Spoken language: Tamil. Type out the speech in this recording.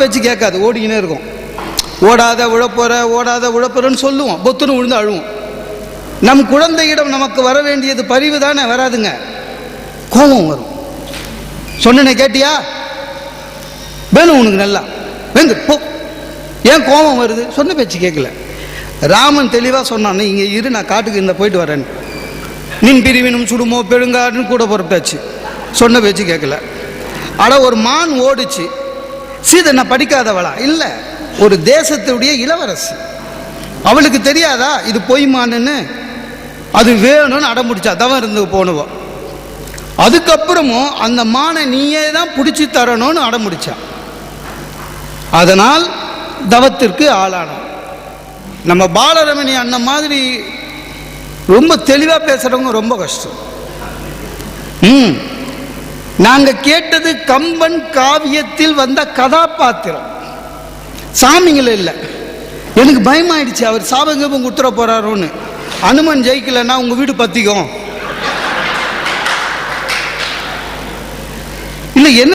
பேச்சு கேட்காது ஓடிக்கினே இருக்கும். ஓடாத உழப்போற ஓடாத உழப்போறன்னு சொல்லுவோம். பொத்துன்னு விழுந்து அழுவோம். நம் குழந்தையிடம் நமக்கு வர வேண்டியது பரிவு தானே வராதுங்க. கோபம் வரும். சொன்னனே கேட்டியா? வேணும் உனக்கு நல்லா. வெந்து போ. ஏன் கோபம் வருது? சொன்ன பேச்சு கேட்கல. ராமன் தெளிவாக சொன்னான் இங்கே இரு நான் காட்டுக்கு இந்த போயிட்டு வரேன். நின் பிரிவினும் சுடுமோ பெருங்காடுன்னு கூட பொறுப்பாச்சு சொன்ன பேச்சு கேட்கல. அட ஒரு மான் ஓடிச்சு. சீதை நான் படிக்காதவளா? இல்லை. ஒரு தேசத்துடைய இளவரசி. அவளுக்கு தெரியாதா? இது பொய் மானுன்னு அது வேணும்னு அடம்பிடிச்சா. தவம் இருந்து போனவோ. அதுக்கப்புறமும் அந்த மானை நீயே தான் பிடிச்சி தரணும்னு அடம்பிடிச்சான் அதனால் தவத்திற்கு ஆளான நம்ம பாலரமணி அண்ணன் மாதிரி ரொம்ப தெளிவாக பேசுகிறவங்க ரொம்ப கஷ்டம். ம். நாங்கள் கேட்டது கம்பன் காவியத்தில் வந்த கதாபாத்திரம். சாமிகள் இல்லை. எனக்கு பயமாயிடுச்சு. அவர் சாபங்கப்பம் குத்துற போறாரோன்னு. அனுமன் ஜெயிக்கலன்னா உங்க வீடு பத்திக்கும். இல்லை என்ன